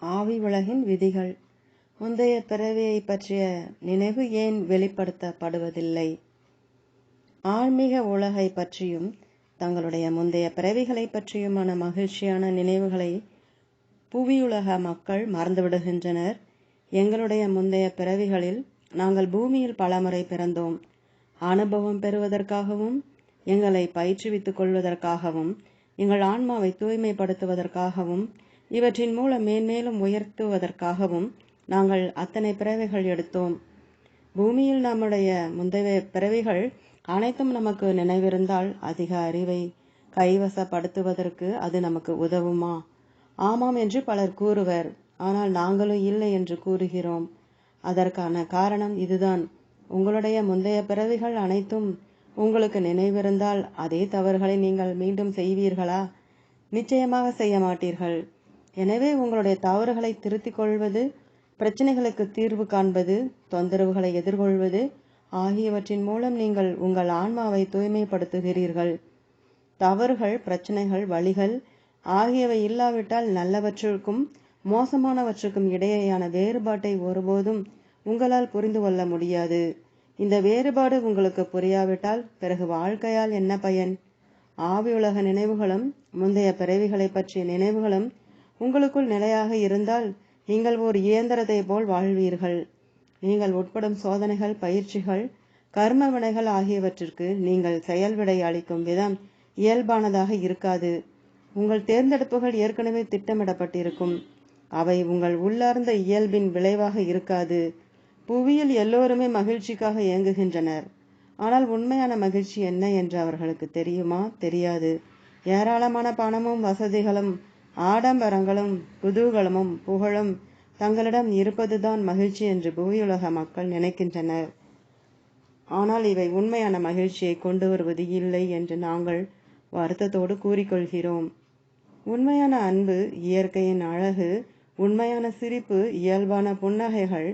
ஆவி உலகின் விதிகள். முந்தைய பிறவியை பற்றிய நினைவு ஏன் வெளிப்படுத்தப்படுவதில்லை? ஆன்மீக உலகை பற்றியும் தங்களுடைய முந்தைய பிறவிகளை பற்றியுமான மகிழ்ச்சியான நினைவுகளை புவியுலக மக்கள் மறந்துவிடுகின்றனர். எங்களுடைய முந்தைய பிறவிகளில் நாங்கள் பூமியில் பலமுறை பிறந்தோம். அனுபவம் பெறுவதற்காகவும் எங்களை பயிற்றுவித்துக் கொள்வதற்காகவும் எங்கள் ஆன்மாவை தூய்மைப்படுத்துவதற்காகவும் இவற்றின் மூலம் மேன்மேலும் உயர்த்துவதற்காகவும் நாங்கள் அத்தனை பிறவிகள் எடுத்தோம். பூமியில் நம்முடைய முந்தைய பிறவிகள் அனைத்தும் நமக்கு நினைவிருந்தால் அதிக அறிவை கைவசப்படுத்துவதற்கு அது நமக்கு உதவுமா? ஆமாம் என்று பலர் கூறுவர். ஆனால் நாங்களும் இல்லை என்று கூறுகிறோம். அதற்கான காரணம் இதுதான். உங்களுடைய முந்தைய பிறவிகள் அனைத்தும் உங்களுக்கு நினைவிருந்தால் அதே தவறுகளை நீங்கள் மீண்டும் செய்வீர்களா? நிச்சயமாக செய்ய மாட்டீர்கள். எனவே உங்களுடைய தவறுகளை திருத்திக் கொள்வது பிரச்சனைகளுக்கு தீர்வு காண்பது தொந்தரவுகளை எதிர்கொள்வது ஆகியவற்றின் மூலம் நீங்கள் உங்கள் ஆன்மாவை தூய்மைப்படுத்துகிறீர்கள். தவறுகள் பிரச்சனைகள் வழிகள் ஆகியவை இல்லாவிட்டால் நல்லவற்றுக்கும் மோசமானவற்றுக்கும் இடையேயான வேறுபாட்டை ஒருபோதும் உங்களால் புரிந்து கொள்ள முடியாது. இந்த வேறுபாடு உங்களுக்கு புரியாவிட்டால் பிறகு வாழ்க்கையால் என்ன பயன்? ஆவியுலக நினைவுகளும் முந்தைய பிறவிகளை பற்றிய நினைவுகளும் உங்களுக்குள் நிலையாக இருந்தால் நீங்கள் ஒரு இயந்திரத்தை போல் வாழ்வீர்கள். நீங்கள் உட்படும் சோதனைகள் பயிற்சிகள் கர்ம வினைகள் ஆகியவற்றிற்கு நீங்கள் செயல் விடை அளிக்கும் விதம் இயல்பானதாக இருக்காது. உங்கள் தேர்ந்தெடுப்புகள் ஏற்கனவே திட்டமிடப்பட்டிருக்கும். அவை உங்கள் உள்ளார்ந்த இயல்பின் விளைவாக இருக்காது. புவியில் எல்லோருமே மகிழ்ச்சிக்காக இயங்குகின்றனர். ஆனால் உண்மையான மகிழ்ச்சி என்ன என்று அவர்களுக்கு தெரியுமா? தெரியாது. ஏராளமான பணமும் வசதிகளும் ஆடம்பரங்களும் குதூகலமும் புகழும் தங்களிடம் இருப்பதுதான் மகிழ்ச்சி என்று புவியுலக மக்கள் நினைக்கின்றனர். ஆனால் இவை உண்மையான மகிழ்ச்சியை கொண்டு வருவது இல்லை என்று நாங்கள் வருத்தத்தோடு கூறிக்கொள்கிறோம். உண்மையான அன்பு இயற்கையின் அழகு உண்மையான சிரிப்பு இயல்பான புன்னகைகள்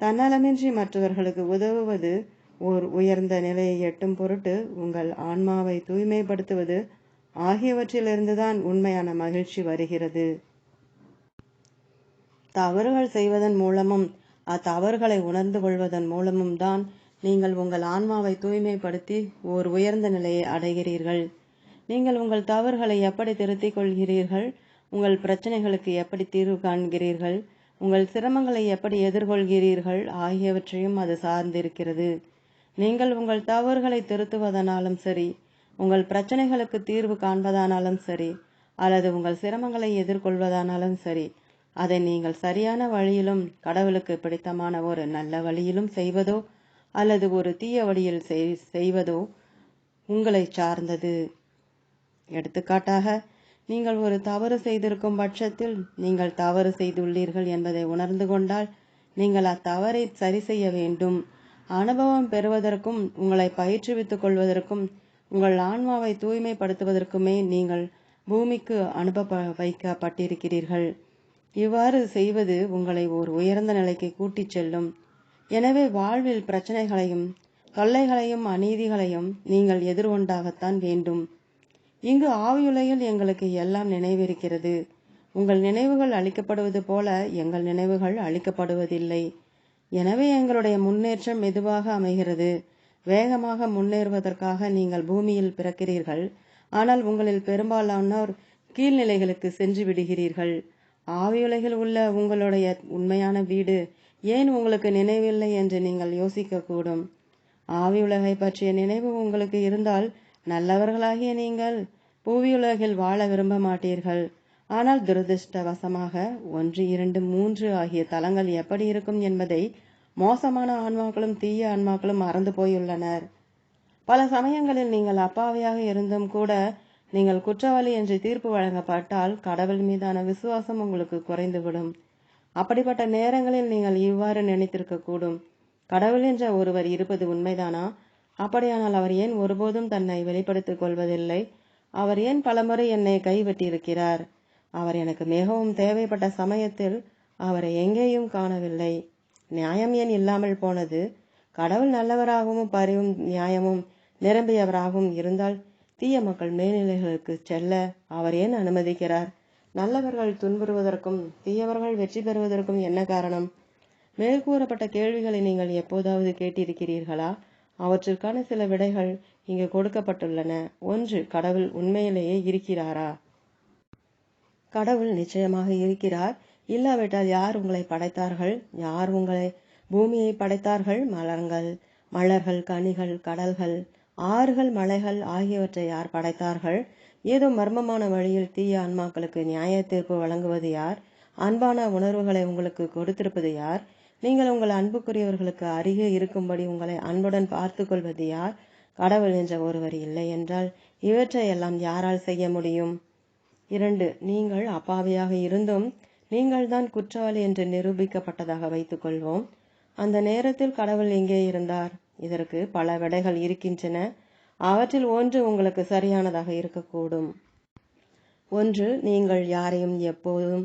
தன்னலமின்றி மற்றவர்களுக்கு உதவுவது ஓர் உயர்ந்த நிலையை எட்டும் பொருட்டு உங்கள் ஆன்மாவை தூய்மைப்படுத்துவது ஆகியவற்றிலிருந்துதான் உண்மையான மகிழ்ச்சி வருகிறது. தவறுகள் செய்வதன் மூலமும் அத்தவறுகளை உணர்ந்து கொள்வதன் மூலமும் தான் நீங்கள் உங்கள் ஆன்மாவை தூய்மைப்படுத்தி ஓர் உயர்ந்த நிலையை அடைகிறீர்கள். நீங்கள் உங்கள் தவறுகளை எப்படி திருத்திக் கொள்கிறீர்கள்? உங்கள் பிரச்சனைகளுக்கு எப்படி தீர்வு காண்கிறீர்கள்? உங்கள் சிரமங்களை எப்படி எதிர்கொள்கிறீர்கள்? ஆகியவற்றையும் அது சார்ந்திருக்கிறது. நீங்கள் உங்கள் தவறுகளை திருத்துவதனாலும் சரி உங்கள் பிரச்சனைகளுக்கு தீர்வு காண்பதானாலும் சரி அல்லது உங்கள் சிரமங்களை எதிர்கொள்வதானாலும் சரி அதை நீங்கள் சரியான வழியிலும் கடவுளுக்கு பிடித்தமான ஒரு நல்ல வழியிலும் செய்வதோ அல்லது ஒரு தீய வழியில் செய்வதோ உங்களை சார்ந்தது. எடுத்துக்காட்டாக நீங்கள் ஒரு தவறு செய்திருக்கும் பட்சத்தில் நீங்கள் தவறு செய்துள்ளீர்கள் என்பதை உணர்ந்து கொண்டால் நீங்கள் அத்தவறை சரி செய்ய வேண்டும். அனுபவம் பெறுவதற்கும் உங்களை பயிற்றுவித்துக் கொள்வதற்கும் உங்கள் ஆன்மாவை தூய்மைப்படுத்துவதற்குமே நீங்கள் பூமிக்கு அனுப்ப வைக்கப்பட்டிருக்கிறீர்கள். இவ்வாறு செய்வது உங்களை ஓர் உயர்ந்த நிலைக்கு கூட்டிச் செல்லும். எனவே வாழ்வில் பிரச்சனைகளையும் தொல்லைகளையும் அநீதிகளையும் நீங்கள் எதிர்கொண்டாகத்தான் வேண்டும். இங்கு ஆவியுலையில் எங்களுக்கு எல்லாம் நினைவிருக்கிறது. உங்கள் நினைவுகள் அளிக்கப்படுவது போல எங்கள் நினைவுகள் அளிக்கப்படுவதில்லை. எனவே எங்களுடைய முன்னேற்றம் மெதுவாக அமைகிறது. வேகமாக முன்னேறுவதற்காக நீங்கள் பூமியில் பிறக்கிறீர்கள். ஆனால் உங்களில் பெரும்பாலானோர் கீழ்நிலைகளுக்கு சென்று விடுகிறீர்கள். ஆவியுலகில் உள்ள உங்களுடைய உண்மையான வீடு ஏன் உங்களுக்கு நினைவில்லை என்று நீங்கள் யோசிக்கக்கூடும். ஆவியுலகை பற்றிய நினைவு உங்களுக்கு இருந்தால் நல்லவர்களாகிய நீங்கள் புவியுலகில் வாழ விரும்ப மாட்டீர்கள். ஆனால் துரதிருஷ்டவசமாக ஒன்று இரண்டு மூன்று ஆகிய தலங்கள் எப்படி இருக்கும் என்பதை மோசமான ஆன்மாக்களும் தீய ஆன்மாக்களும் மறந்து போயுள்ளனர். பல சமயங்களில் நீங்கள் அப்பாவியாக இருந்தும் கூட நீங்கள் குற்றவாளி என்று தீர்ப்பு வழங்கப்பட்டால் கடவுள் மீதான விசுவாசம் உங்களுக்கு குறைந்துவிடும். அப்படிப்பட்ட நேரங்களில் நீங்கள் இவ்வாறு நினைத்திருக்க கூடும் கடவுள் என்ற ஒருவர் இருப்பது உண்மைதானா? அப்படியானால் அவர் ஏன் ஒருபோதும் தன்னை வெளிப்படுத்திக் கொள்வதில்லை? அவர் ஏன் பலமுறை என்னை கைவிட்டிருக்கிறார்? அவர் எனக்கு மிகவும் தேவைப்பட்ட சமயத்தில் அவரை எங்கேயும் காணவில்லை. நியாயம் ஏன் இல்லாமல் போனது? கடவுள் நல்லவராகவும் பரிவும் நியாயமும் நிரம்பியவராகவும் இருந்தால் தீய மக்கள் மேல்நிலைகளுக்கு செல்ல அவர் ஏன் அனுமதிக்கிறார்? நல்லவர்கள் துன்புறுவதற்கும் தீயவர்கள் வெற்றி பெறுவதற்கும் என்ன காரணம்? மேற்கூறப்பட்ட கேள்விகளை நீங்கள் எப்போதாவது கேட்டிருக்கிறீர்களா? அவற்றிற்கான சில விடைகள் இங்கு கொடுக்கப்பட்டுள்ளன. ஒன்று கடவுள் உண்மையிலேயே இருக்கிறாரா? கடவுள் நிச்சயமாக இருக்கிறார். இல்லாவிட்டால் யார் உங்களை படைத்தார்கள்? யார் உங்களை பூமியை படைத்தார்கள்? மலர்கள் மலர்கள் கனிகள் கடல்கள் ஆறுகள் மலைகள் ஆகியவற்றை யார் படைத்தார்கள்? ஏதோ மர்மமான வழியில் தீய ஆன்மாக்களுக்கு நியாய தீர்ப்பு வழங்குவது யார்? அன்பான உணர்வுகளை உங்களுக்கு கொடுத்திருப்பது யார்? நீங்கள் உங்கள் அன்புக்குரியவர்களுக்கு அருகே இருக்கும்படி உங்களை அன்புடன் பார்த்து கொள்வது யார்? கடவுள் என்ற ஒருவர் இல்லை என்றால் இவற்றை எல்லாம் யாரால் செய்ய முடியும்? இரண்டு நீங்கள் அப்பாவியாக இருந்தும் நீங்கள்தான் குற்றவாளி என்று நிரூபிக்கப்பட்டதாக வைத்துக் கொள்வோம் அந்த நேரத்தில் கடவுள் எங்கே இருந்தார்? இதற்கு பல விடைகள் இருக்கின்றன. அவற்றில் ஒன்று உங்களுக்கு சரியானதாக இருக்கக்கூடும். ஒன்று நீங்கள் யாரையும் எப்போதும்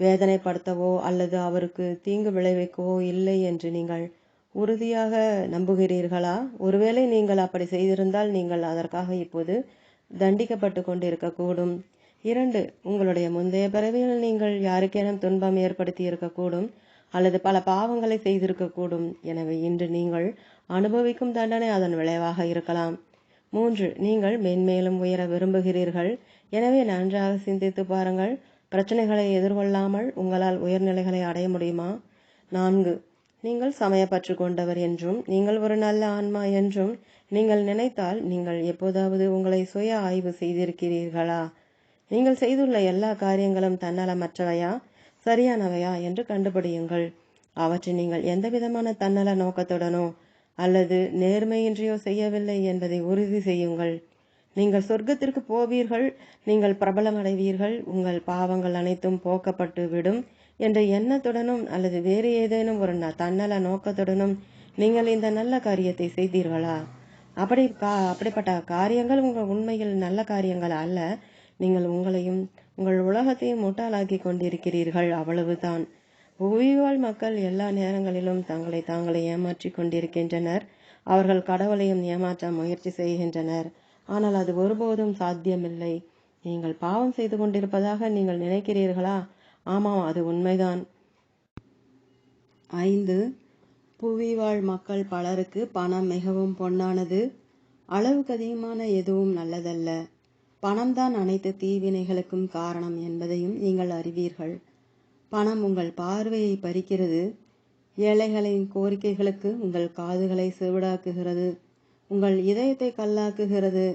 வேதனைப்படுத்தவோ அல்லது அவருக்கு தீங்கு விளைவிக்கவோ இல்லை என்று நீங்கள் உறுதியாக நம்புகிறீர்களா? ஒருவேளை நீங்கள் அப்படி செய்திருந்தால் நீங்கள் அதற்காக இப்போது தண்டிக்கப்பட்டு கொண்டிருக்கக்கூடும். இரண்டு உங்களுடைய முந்தைய பிறவியில் நீங்கள் யாருக்கேனும் துன்பம் ஏற்படுத்தி இருக்கக்கூடும் அல்லது பல பாவங்களை செய்திருக்கக்கூடும். எனவே இன்று நீங்கள் அனுபவிக்கும் தண்டனை அதன் விளைவாக இருக்கலாம். மூன்று நீங்கள் மென்மேலும் உயர விரும்புகிறீர்கள். எனவே நன்றாக சிந்தித்து பாருங்கள். பிரச்சனைகளை எதிர்கொள்ளாமல் உங்களால் உயர்நிலைகளை அடைய முடியுமா? நான்கு நீங்கள் சமயப்பற்று கொண்டவர் என்றும் நீங்கள் ஒரு நல்ல ஆன்மா என்றும் நீங்கள் நினைத்தால் நீங்கள் எப்போதாவது உங்களை சுய ஆய்வு செய்திருக்கிறீர்களா? நீங்கள் செய்துள்ள எல்லா காரியங்களும் தன்னலமற்றவையா? சரியானவையா என்று கண்டுபிடியுங்கள். அவற்றை நீங்கள் எந்த விதமான தன்னல நோக்கத்துடனோ அல்லது நேர்மையின்றியோ செய்யவில்லை என்பதை உறுதி செய்யுங்கள். நீங்கள் சொர்க்கத்திற்கு போவீர்கள் நீங்கள் பிரபலமடைவீர்கள் உங்கள் பாவங்கள் அனைத்தும் போக்கப்பட்டு விடும் என்ற எண்ணத்துடனும் அல்லது வேறு ஏதேனும் ஒரு தன்னல நோக்கத்துடனும் நீங்கள் இந்த நல்ல காரியத்தை செய்தீர்களா? அப்படி கா அப்படிப்பட்ட காரியங்கள் உங்கள் உண்மையில் நல்ல காரியங்கள் அல்ல. நீங்கள் உங்களையும் உங்கள் உலகத்தையும் முட்டாளாக்கி கொண்டிருக்கிறீர்கள் அவ்வளவுதான். புவிவாழ் மக்கள் எல்லா நேரங்களிலும் தங்களை தாங்களே ஏமாற்றிக் கொண்டிருக்கின்றனர். அவர்கள் கடவுளையும் ஏமாற்ற முயற்சி செய்கின்றனர். ஆனால் அது ஒருபோதும் சாத்தியமில்லை. நீங்கள் பாவம் செய்து கொண்டிருப்பதாக நீங்கள் நினைக்கிறீர்களா? ஆமாம் அது உண்மைதான். ஐந்து. புவிவாழ் மக்கள் பலருக்கு பணம் மிகவும் பொன்னானது. அளவுக்கு அதிகமான எதுவும் நல்லதல்ல. பணம்தான் அனைத்து தீவினைகளுக்கும் காரணம் என்பதையும் நீங்கள் அறிவீர்கள். பணம் உங்கள் பார்வையை பறிக்கிறது. ஏழைகளின் கோரிக்கைகளுக்கு உங்கள் காதுகளை செவிடாக்குகிறது. உங்கள் இதயத்தை கல்லாக்குகிறது.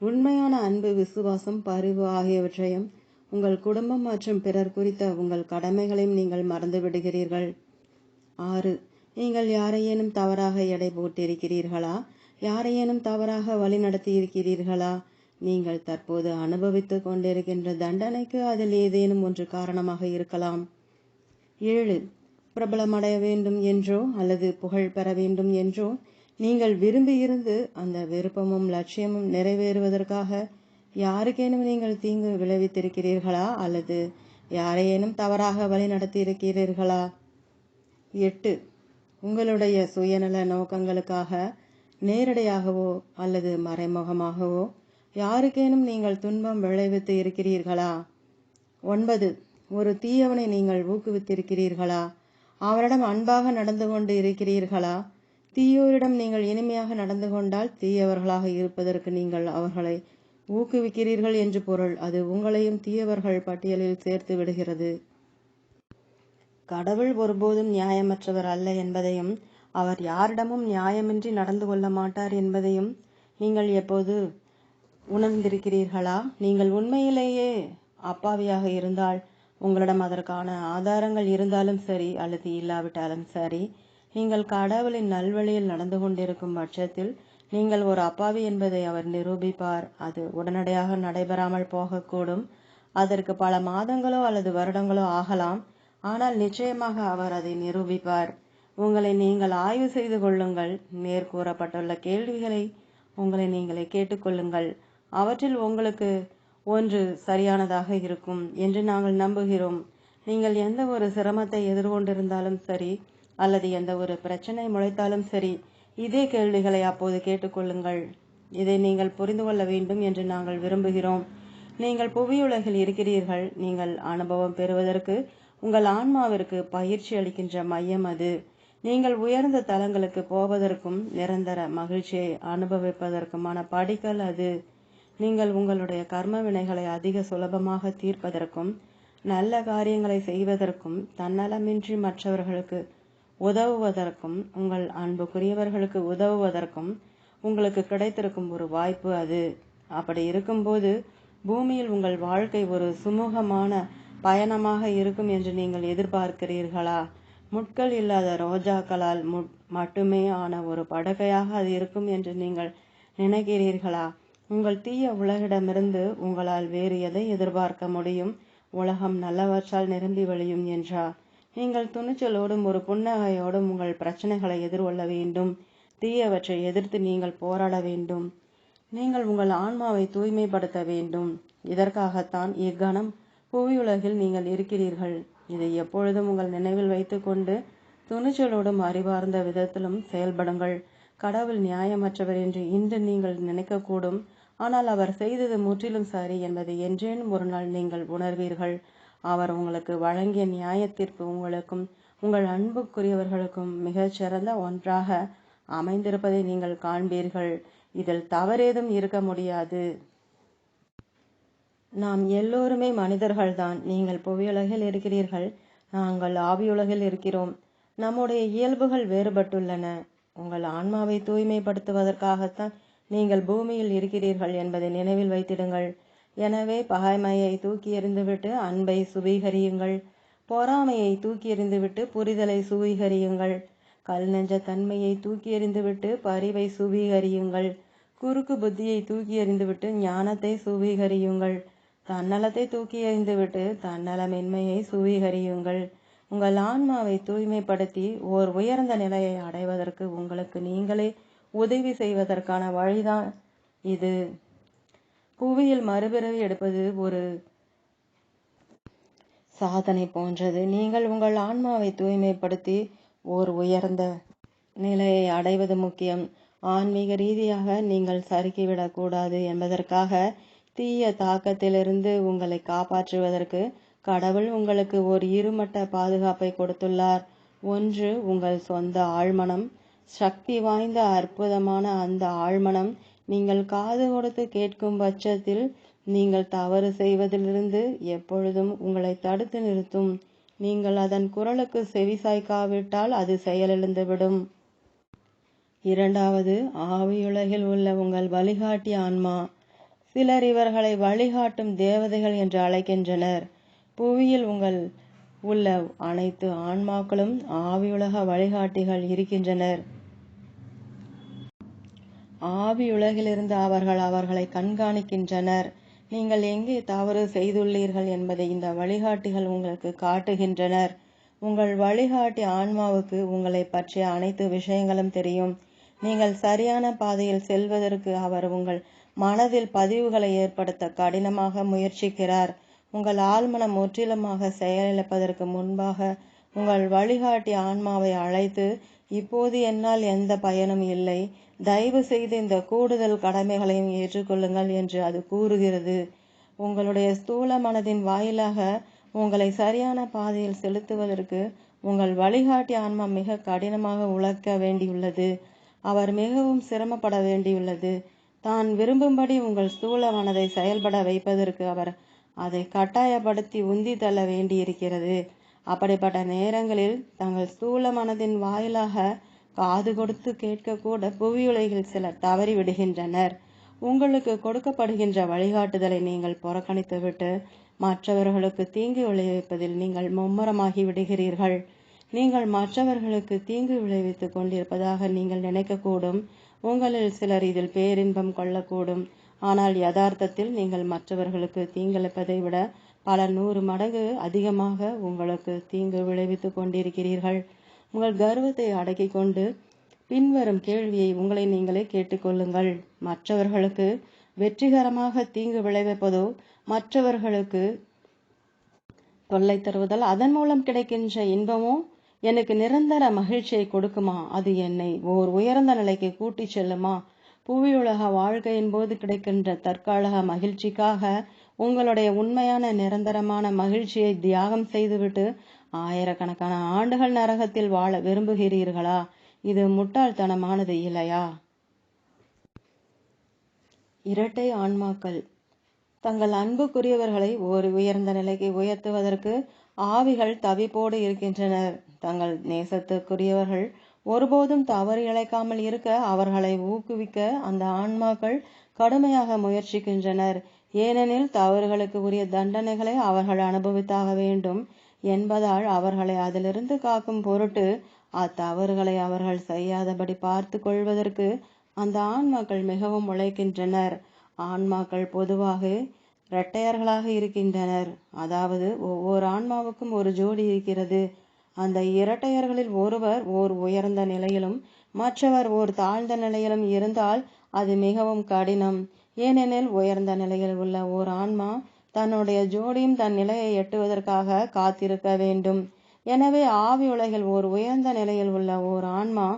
உண்மையான அன்பு விசுவாசம் பரிவு ஆகியவற்றையும் உங்கள் குடும்பம் மற்றும் பிறர் குறித்த உங்கள் கடமைகளையும் நீங்கள் மறந்து விடுகிறீர்கள். ஆறு நீங்கள் யாரையேனும் தவறாக எடை போட்டிருக்கிறீர்களா? யாரையேனும் தவறாக வழிநடத்தி இருக்கிறீர்களா நீங்கள் தற்போது அனுபவித்துக் கொண்டிருக்கின்ற தண்டனைக்கு அதில் ஏதேனும் ஒன்று காரணமாக இருக்கலாம். ஏழு. பிரபலமடைய வேண்டும் என்றோ அல்லது புகழ் பெற வேண்டும் என்றோ நீங்கள் விரும்பியிருந்து அந்த விருப்பமும் லட்சியமும் நிறைவேறுவதற்காக யாருக்கேனும் நீங்கள் தீங்கு விளைவித்திருக்கிறீர்களா அல்லது யாரையேனும் தவறாக வழி எட்டு. உங்களுடைய சுயநல நோக்கங்களுக்காக நேரடியாகவோ அல்லது மறைமுகமாகவோ யாருக்கேனும் நீங்கள் துன்பம் விளைவித்து இருக்கிறீர்களா? ஒன்பது ஒரு தீயவனை நீங்கள் ஊக்குவித்திருக்கிறீர்களா? அவரிடம் அன்பாக நடந்து கொண்டு இருக்கிறீர்களா? தீயோரிடம் நீங்கள் இனிமையாக நடந்து கொண்டால் தீயவர்களாக இருப்பதற்கு நீங்கள் அவர்களை ஊக்குவிக்கிறீர்கள் என்று பொருள். அது உங்களையும் தீயவர்கள் பட்டியலில் சேர்த்து விடுகிறது. கடவுள் ஒருபோதும் நியாயமற்றவர் அல்ல என்பதையும் அவர் யாரிடமும் நியாயமின்றி நடந்து கொள்ள மாட்டார் என்பதையும் நீங்கள் எப்போது உணர்ந்திருக்கிறீர்களா? நீங்கள் உண்மையிலேயே அப்பாவியாக இருந்தால் உங்களிடம் அதற்கான ஆதாரங்கள் இருந்தாலும் சரி அல்லது இல்லாவிட்டாலும் சரி நீங்கள் கடவுளின் நல்வழியில் நடந்து கொண்டிருக்கும் பட்சத்தில் நீங்கள் ஒரு அப்பாவி என்பதை அவர் நிரூபிப்பார். அது உடனடியாக நடைபெறாமல் போகக்கூடும். அதற்கு பல மாதங்களோ அல்லது வருடங்களோ ஆகலாம். ஆனால் நிச்சயமாக அவர் அதை நிரூபிப்பார். உங்களை நீங்கள் ஆய்வு செய்து கொள்ளுங்கள். மேற்கூறப்பட்டுள்ள கேள்விகளை உங்களை நீங்களே கேட்டுக்கொள்ளுங்கள். அவற்றில் உங்களுக்கு ஒன்று சரியானதாக இருக்கும் என்று நாங்கள் நம்புகிறோம். நீங்கள் எந்த ஒரு சிரமத்தை எதிர்கொண்டிருந்தாலும் சரி அல்லது எந்த ஒரு பிரச்சனை முளைத்தாலும் சரி இதே கேள்விகளை அப்போது கேட்டுக்கொள்ளுங்கள். இதை நீங்கள் புரிந்து கொள்ள வேண்டும் என்று நாங்கள் விரும்புகிறோம். நீங்கள் புவியுலகில் இருக்கிறீர்கள். நீங்கள் அனுபவம் பெறுவதற்கு உங்கள் ஆன்மாவிற்கு பயிற்சி அளிக்கின்ற மையம் அது. நீங்கள் உயர்ந்த தலங்களுக்கு போவதற்கும் நிரந்தர மகிழ்ச்சியை அனுபவிப்பதற்குமான படிக்கல் அது. நீங்கள் உங்களுடைய கர்ம வினைகளை அதிக சுலபமாக தீர்ப்பதற்கும் நல்ல காரியங்களை செய்வதற்கும் தன்னலமின்றி மற்றவர்களுக்கு உதவுவதற்கும் உங்கள் அன்புக்குரியவர்களுக்கு உதவுவதற்கும் உங்களுக்கு கிடைத்திருக்கும் ஒரு வாய்ப்பு அது. அப்படி இருக்கும்போது பூமியில் உங்கள் வாழ்க்கை ஒரு சுமூகமான பயணமாக இருக்கும் என்று நீங்கள் எதிர்பார்க்கிறீர்களா? முட்கள் இல்லாத ரோஜாக்களால் மட்டுமே ஆன ஒரு படகையாக அது இருக்கும் என்று நீங்கள் நினைக்கிறீர்களா? உங்கள் தீய உலகிடமிருந்து உங்களால் வேறு எதை எதிர்பார்க்க முடியும்? உலகம் நல்லவற்றால் நிரம்பி வழியும் என்றார் நீங்கள் துணிச்சலோடும் ஒரு புன்னகையோடும் உங்கள் பிரச்சனைகளை எதிர்கொள்ள வேண்டும். தீயவற்றை எதிர்த்து நீங்கள் போராட வேண்டும். நீங்கள் உங்கள் ஆன்மாவை தூய்மைப்படுத்த வேண்டும். இதற்காகத்தான் இக்கணம் புவியுலகில் நீங்கள் இருக்கிறீர்கள். இதை எப்பொழுதும் உங்கள் நினைவில் வைத்துக்கொண்டு துணிச்சலோடும் அறிவார்ந்த விதத்திலும் செயல்படுங்கள். கடவுள் நியாயமற்றவர் என்று இன்று நீங்கள் நினைக்கக்கூடும். ஆனால் அவர் செய்தது முற்றிலும் சரி என்பதை என்றேனும் ஒரு நாள் நீங்கள் உணர்வீர்கள். அவர் உங்களுக்கு வழங்கிய நியாயத்திற்கு உங்களுக்கும் உங்கள் அன்புக்குரியவர்களுக்கும் மிகச் சிறந்த ஒன்றாக அமைந்திருப்பதை நீங்கள் காண்பீர்கள். இதில் தவறேதும் இருக்க முடியாது. நாம் எல்லோருமே மனிதர்கள்தான். நீங்கள் புவியுலகில் இருக்கிறீர்கள். நாங்கள் ஆவியுலகில் இருக்கிறோம். நம்முடைய இயல்புகள் வேறுபட்டுள்ளன. உங்கள் ஆன்மாவை தூய்மைப்படுத்துவதற்காகத்தான் நீங்கள் பூமியில் இருக்கிறீர்கள் என்பதை நினைவில் வைத்திடுங்கள். எனவே பகைமையை தூக்கி எறிந்துவிட்டு அன்பை சுவீகரியுங்கள். பொறாமையை தூக்கி எறிந்துவிட்டு புரிதலை சுவீகரியுங்கள். கல் நெஞ்ச தன்மையை தூக்கி எறிந்துவிட்டு பரிவை சுவீகரியுங்கள். குறுக்கு புத்தியை தூக்கி எறிந்துவிட்டு ஞானத்தை சுவீகரியுங்கள். தன்னலத்தை தூக்கி எறிந்துவிட்டு தன்னலமின்மையை சுவீகரியுங்கள். உங்கள் ஆன்மாவை தூய்மைப்படுத்தி ஓர் உயர்ந்த நிலையை அடைவதற்கு உங்களுக்கு நீங்களே உதவி செய்வதற்கான வழிதான் இது. புவியில் மறுபிறவி எடுப்பது ஒரு சாதனை போன்றது. நீங்கள் உங்கள் ஆன்மாவை தூய்மைப்படுத்தி ஓர் உயர்ந்த நிலையை அடைவது முக்கியம். ஆன்மீக ரீதியாக நீங்கள் சறுக்கிவிடக்கூடாது என்பதற்காக தீய தாக்கத்திலிருந்து உங்களை காப்பாற்றுவதற்கு கடவுள் உங்களுக்கு ஒரு இருமட்ட பாதுகாப்பை கொடுத்துள்ளார். ஒன்று உங்கள் சொந்த ஆழ்மனம். சக்தி வாய்ந்த அற்புதமான அந்த ஆழ்மனம் நீங்கள் காது கொடுத்து கேட்கும் பட்சத்தில் நீங்கள் தவறு செய்வதிலிருந்து எப்பொழுதும் உங்களை தடுத்து நிறுத்தும். நீங்கள் அதன் குரலுக்கு செவிசாய்க்காவிட்டால் அது செயலிழந்துவிடும். இரண்டாவது ஆவியுலகில் உள்ள உங்கள் வழிகாட்டி ஆன்மா. சிலர் இவர்களை வழிகாட்டும் தேவதைகள் என்று அழைக்கின்றனர். புவியில் உங்கள் உள்ள அனைத்து ஆன்மாக்களும் ஆவியுலக வழிகாட்டிகள் இருக்கின்றனர். ஆவியுலகிலிருந்து அவர்கள் அவர்களை கண்காணிக்கின்றனர். நீங்கள் எங்கே தவறு செய்துள்ளீர்கள் என்பதை இந்த வழிகாட்டிகள் உங்களுக்கு காட்டுகின்றனர். உங்கள் வழிகாட்டி ஆன்மாவுக்கு உங்களை பற்றிய அனைத்து விஷயங்களும் தெரியும். நீங்கள் சரியான பாதையில் செல்வதற்கு அவர் உங்கள் மனதில் பதிவுகளை ஏற்படுத்த கடினமாக முயற்சிக்கிறார். உங்கள் ஆழ்மனம் முற்றிலுமாக செயலிழப்பதற்கு முன்பாக உங்கள் வழிகாட்டி ஆன்மாவை அழைத்து இப்போது என்னால் எந்த பயனும் இல்லை. தயவு செய்து இந்த கூடுதல் கடமைகளையும் ஏற்றுக்கொள்ளுங்கள் என்று அது கூறுகிறது. உங்களுடைய ஸ்தூல மனதின் வாயிலாக உங்களை சரியான பாதையில் செலுத்துவதற்கு உங்கள் வழிகாட்டி ஆன்மா மிக கடினமாக உழைக்க வேண்டியுள்ளது. அவர் மிகவும் சிரமப்பட வேண்டியுள்ளது. தான் விரும்பும்படி உங்கள் ஸ்தூல மனதை செயல்பட வைப்பதற்கு அவர் அதை கட்டாயப்படுத்தி உந்தி தள்ள வேண்டியிருக்கிறது. அப்படிப்பட்ட நேரங்களில் தங்கள் ஸ்தூல மனதின் வாயிலாக காது கொடுத்து கேட்கக்கூட புவியுலகில் சிலர் தவறி விடுகின்றனர். உங்களுக்கு கொடுக்கப்படுகின்ற வழிகாட்டுதலை நீங்கள் புறக்கணித்துவிட்டு மற்றவர்களுக்கு தீங்கு விளைவிப்பதில் நீங்கள் மும்முரமாகி விடுகிறீர்கள். நீங்கள் மற்றவர்களுக்கு தீங்கு விளைவித்துக் கொண்டிருப்பதாக நீங்கள் நினைக்கக்கூடும். உங்களில் சிலர் இதில் பேரின்பம் கொள்ளக்கூடும். ஆனால் யதார்த்தத்தில் நீங்கள் மற்றவர்களுக்கு தீங்கிழப்பதை விட பல நூறு மடங்கு அதிகமாக உங்களுக்கு தீங்கு விளைவித்துக் கொண்டிருக்கிறீர்கள். உங்கள் கர்வத்தை அடக்கிக் கொண்டு பின்வரும் கேள்வியை உங்களை நீங்களே கேட்டுக்கொள்ளுங்கள் மற்றவர்களுக்கு வெற்றிகரமாக தீங்கு விளைவிப்பதோ மற்றவர்களுக்கு தொல்லை தருவதால் அதன் மூலம் கிடைக்கின்ற இன்பமோ எனக்கு நிரந்தர மகிழ்ச்சியை கொடுக்குமா? அது என்னை ஓர் உயர்ந்த நிலைக்கு கூட்டிச் செல்லுமா? புவியுலக வாழ்க்கையின் போது கிடைக்கின்ற தற்காலிக மகிழ்ச்சிக்காக உங்களுடைய உண்மையான நிரந்தரமான மகிழ்ச்சியை தியாகம் செய்துவிட்டு ஆயிரக்கணக்கான ஆண்டுகள் நரகத்தில் வாழ விரும்புகிறீர்களா? இது முட்டாள்தனமானது இல்லையா? இரட்டை ஆன்மாக்கள். தங்கள் அன்புக்குரியவர்களை ஒரு உயர்ந்த நிலைக்கு உயர்த்துவதற்கு ஆவிகள் தவிப்போடு இருக்கின்றனர். தங்கள் நேசத்துக்குரியவர்கள் ஒருபோதும் தவறு இழைக்காமல் இருக்க அவர்களை ஊக்குவிக்க அந்த ஆன்மாக்கள் கடுமையாக முயற்சிக்கின்றனர். ஏனெனில் தவறுகளுக்கு உரிய தண்டனைகளை அவர்கள் அனுபவித்தாக வேண்டும் என்பதால் அவர்களை அதிலிருந்து காக்கும் பொருட்டு அத்தவறுகளை அவர்கள் செய்யாதபடி பார்த்து கொள்வதற்கு அந்த ஆன்மாக்கள் மிகவும் உழைக்கின்றனர். ஆன்மாக்கள் பொதுவாக இரட்டையர்களாக இருக்கின்றனர். அதாவது ஒவ்வொரு ஆன்மாவுக்கும் ஒரு ஜோடி இருக்கிறது. அந்த இரட்டையர்களில் ஒருவர் ஓர் உயர்ந்த நிலையிலும் மற்றவர் ஓர் தாழ்ந்த நிலையிலும் இருந்தால் அது மிகவும் கடினம். ஏனெனில் உயர்ந்த நிலையில் உள்ள ஓர் ஆன்மா தன்னுடைய ஜோடியும் தன் நிலையை எட்டுவதற்காக காத்திருக்க வேண்டும். எனவே ஆவி உலகில் ஓர் உயர்ந்த நிலையில் உள்ள ஓர் ஆன்மா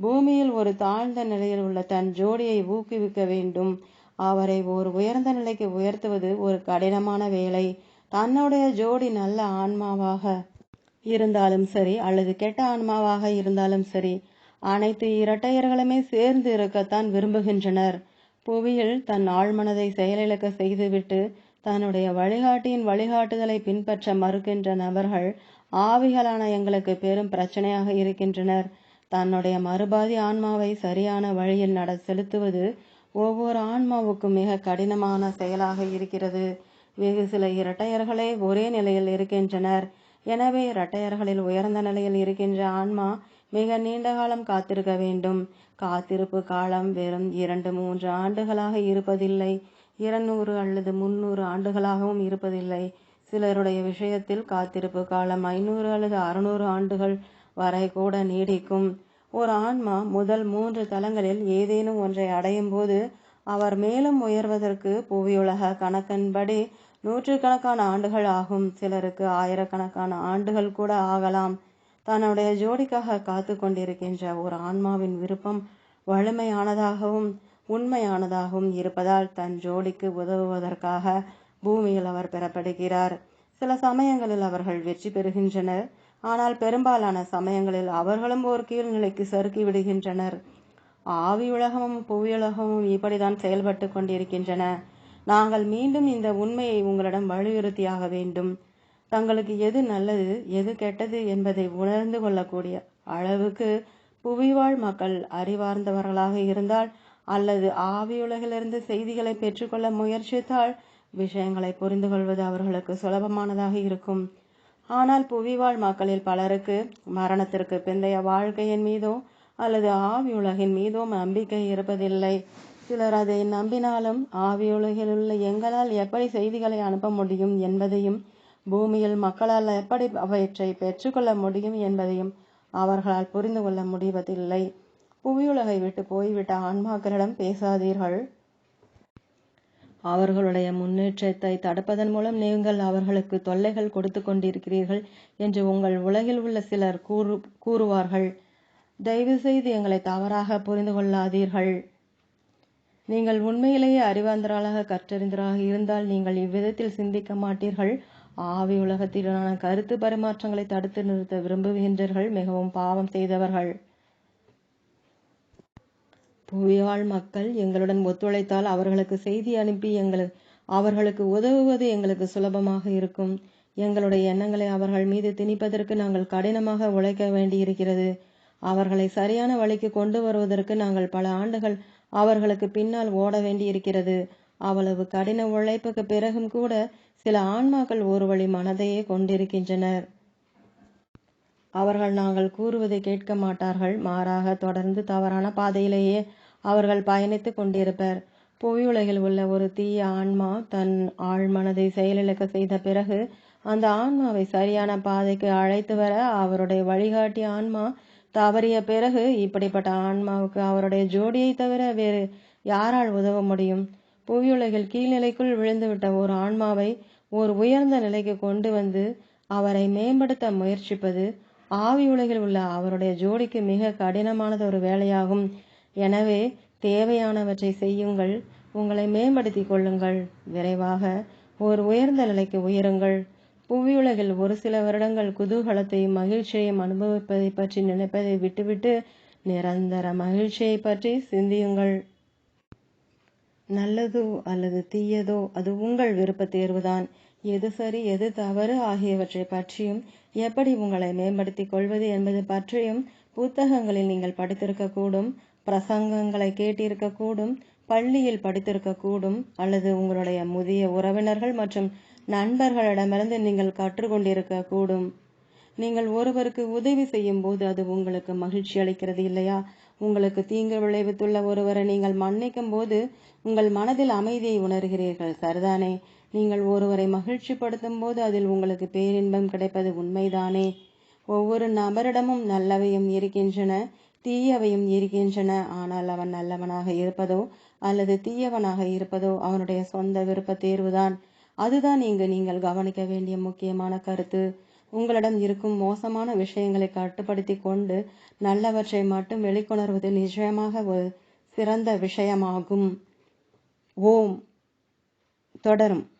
பூமியில் ஒரு தாழ்ந்த நிலையில் உள்ள தன் ஜோடியை ஊக்குவிக்க வேண்டும். அவரை ஒரு உயர்ந்த நிலைக்கு உயர்த்துவது ஒரு கடினமான வேலை. தன்னுடைய ஜோடி நல்ல ஆன்மாவாக இருந்தாலும் சரி அல்லது கெட்ட ஆன்மாவாக இருந்தாலும் சரி அனைத்து இரட்டையர்களுமே சேர்ந்து இருக்கத்தான் விரும்புகின்றனர். புவியில் தன் ஆழ்மனதை செயலிழக்க செய்துவிட்டு தன்னுடைய வழிகாட்டியின் வழிகாட்டுதலை பின்பற்ற மறுக்கின்ற நபர்கள் ஆவிகளான எங்களுக்கு பெரும் பிரச்சனையாக இருக்கின்றனர். தன்னுடைய மறுபாதி ஆன்மாவை சரியான வழியில் நட செலுத்துவது ஒவ்வொரு ஆன்மாவுக்கும் மிக கடினமான செயலாக இருக்கிறது. வெகு சில இரட்டையர்களே ஒரே நிலையில் இருக்கின்றனர். எனவே இரட்டையர்களில் உயர்ந்த நிலையில் இருக்கின்ற ஆன்மா மிக நீண்ட காலம் காத்திருக்க வேண்டும். காத்திருப்பு காலம் வெறும் இரண்டு மூன்று ஆண்டுகளாக இருப்பதில்லை. இருநூறு அல்லது முன்னூறு ஆண்டுகளாகவும் இருப்பதில்லை. சிலருடைய விஷயத்தில் காத்திருப்பு காலம் ஐநூறு அல்லது அறுநூறு ஆண்டுகள் வரை கூட நீடிக்கும். ஒரு ஆன்மா முதல் மூன்று தலங்களில் ஏதேனும் ஒன்றை அடையும் போது அவர் மேலும் உயர்வதற்கு புவியுலக கணக்கின்படி நூற்றுக்கணக்கான ஆண்டுகள் ஆகும். சிலருக்கு ஆயிரக்கணக்கான ஆண்டுகள் கூட ஆகலாம். தன்னுடைய ஜோடிக்காக காத்து கொண்டிருக்கின்ற ஒரு ஆன்மாவின் விருப்பம் வலிமையானதாகவும் உண்மையானதாகவும் இருப்பதால் தன் ஜோடிக்கு உதவுவதற்காக பூமியில் அவர் பெறப்படுகிறார். சில சமயங்களில் அவர்கள் வெற்றி பெறுகின்றனர். ஆனால் பெரும்பாலான சமயங்களில் அவர்களும் ஒரு கீழ்நிலைக்கு சறுக்கி விடுகின்றனர். ஆவி உலகமும் புவியுலகமும் இப்படிதான் செயல்பட்டு கொண்டிருக்கின்றன. நாங்கள் மீண்டும் இந்த உண்மையை உங்களிடம் வலியுறுத்தியாக வேண்டும். தங்களுக்கு எது நல்லது எது கெட்டது என்பதை உணர்ந்து கொள்ளக்கூடிய அளவுக்கு புவிவாழ் மக்கள் அறிவார்ந்தவர்களாக இருந்தால் அல்லது ஆவியுலகிலிருந்து செய்திகளை பெற்றுக்கொள்ள முயற்சித்தால் விஷயங்களை புரிந்து கொள்வது அவர்களுக்கு சுலபமானதாக இருக்கும். ஆனால் புவிவாழ் மக்களில் பலருக்கு மரணத்திற்கு பிந்தைய வாழ்க்கையின் மீதோ அல்லது ஆவியுலகின் மீதோ நம்பிக்கை இருப்பதில்லை. சிலர் அதை நம்பினாலும் ஆவியுலகில் உள்ள எங்களால் எப்படி செய்திகளை அனுப்ப முடியும் என்பதையும் பூமியில் மக்களால் எப்படி அவற்றை பெற்றுக்கொள்ள முடியும் என்பதையும் அவர்களால் புரிந்து கொள்ள முடிவதில்லை. புவியுலகை விட்டு போய்விட்ட ஆன்மாக்களிடம் பேசாதீர்கள். அவர்களுடைய முன்னேற்றத்தை தடுப்பதன் மூலம் நீங்கள் அவர்களுக்கு தொல்லைகள் கொடுத்து கொண்டிருக்கிறீர்கள் என்று உங்கள் உலகில் உள்ள சிலர் கூறு கூறுவார்கள். தயவு செய்து எங்களை தவறாக புரிந்து கொள்ளாதீர்கள். நீங்கள் உண்மையிலேயே அறிவாந்தராளாக கற்றறிந்தராக இருந்தால் நீங்கள் இவ்விதத்தில் சிந்திக்க மாட்டீர்கள். ஆவி உலகத்திலான கருத்து பரிமாற்றங்களை தடுத்து நிறுத்த விரும்புகின்றீர்கள் மிகவும் பாவம் செய்தவர்கள். புவிவாழ் மக்கள் எங்களுடன் ஒத்துழைத்தால் அவர்களுக்கு செய்தி அனுப்பி எங்கள் அவர்களுக்கு உதவுவது எங்களுக்கு சுலபமாக இருக்கும். எங்களுடைய எண்ணங்களை அவர்கள் மீது திணிப்பதற்கு நாங்கள் கடினமாக உழைக்க வேண்டியிருக்கிறது. அவர்களை சரியான வழிக்கு கொண்டு வருவதற்கு நாங்கள் பல ஆண்டுகள் அவர்களுக்கு பின்னால் ஓட வேண்டியிருக்கிறது. அவ்வளவு கடின உழைப்புக்கு பிறகும் கூட சில ஆன்மாக்கள் ஒரு வழி மனதையே கொண்டிருக்கின்றனர். அவர்கள் நாங்கள் கூறுவதை கேட்க மாட்டார்கள். மாறாக தொடர்ந்து தவறான பாதையிலேயே அவர்கள் பயணித்து கொண்டிருப்பர். புவியுலகில் உள்ள ஒரு தீய ஆன்மா தன் ஆழ்மனதை செயலிழக்க செய்த பிறகு அந்த ஆன்மாவை சரியான பாதைக்கு அழைத்து வர அவருடைய வழிகாட்டி ஆன்மா தவறிய பிறகு இப்படிப்பட்ட ஆன்மாவுக்கு அவருடைய ஜோடியை தவிர வேறு யாரால் உதவ முடியும்? புவியுலகில் கீழ்நிலைக்குள் விழுந்துவிட்ட ஒரு ஆன்மாவை ஒரு உயர்ந்த நிலைக்கு கொண்டு வந்து அவரை மேம்படுத்த முயற்சிப்பது ஆவி உலகில் உள்ள அவருடைய ஜோடிக்கு மிக கடினமானது ஒரு வேலையாகும். எனவே தேவையானவற்றை செய்யுங்கள். உங்களை மேம்படுத்திக் கொள்ளுங்கள். விரைவாக ஒரு உயர்ந்த நிலைக்கு உயருங்கள். புவியுலகில் ஒரு சில வருடங்கள் குதூகலத்தையும் மகிழ்ச்சியையும் அனுபவிப்பதை பற்றி நினைப்பதை விட்டுவிட்டு நிரந்தர மகிழ்ச்சியை பற்றி சிந்தியுங்கள். நல்லதோ அல்லது தீயதோ அது உங்கள் விருப்ப தேர்வுதான் எது சரி எது தவறு ஆகியவற்றை பற்றியும் எப்படி உங்களை மேம்படுத்திக் கொள்வது என்பது பற்றியும் புத்தகங்களில் நீங்கள் படித்திருக்கக்கூடும் பிரசங்கங்களை கேட்டிருக்கக்கூடும் பள்ளியில் படித்திருக்கக்கூடும் அல்லது உங்களுடைய முதிய உறவினர்கள் மற்றும் நண்பர்களிடமிருந்து நீங்கள் கற்றுக்கொண்டிருக்கக்கூடும். நீங்கள் ஒருவருக்கு உதவி செய்யும் போது அது உங்களுக்கு மகிழ்ச்சி அளிக்கிறது இல்லையா? உங்களுக்கு தீங்கு விளைவித்துள்ள ஒருவரை நீங்கள் மன்னிக்கும் போது உங்கள் மனதில் அமைதியை உணர்கிறீர்கள். சரிதானே நீங்கள் ஒருவரை மகிழ்ச்சிப்படுத்தும் போது அதில் உங்களுக்கு பேரின்பம் கிடைப்பது உண்மைதானே? ஒவ்வொரு நபரிடமும் நல்லவையும் இருக்கின்றன தீயவையும் இருக்கின்றன. ஆனால் அவன் நல்லவனாக இருப்பதோ அல்லது தீயவனாக இருப்பதோ அவனுடைய சொந்த விருப்ப தேர்வுதான் அதுதான் இங்கு நீங்கள் கவனிக்க வேண்டிய முக்கியமான கருத்து. உங்களிடம் இருக்கும் மோசமான விஷயங்களை கட்டுப்படுத்தி கொண்டு நல்லவற்றை மட்டும் வெளிக்கொணர்வது நிச்சயமாக ஒரு சிறந்த விஷயமாகும். ஓம். தொடரும்.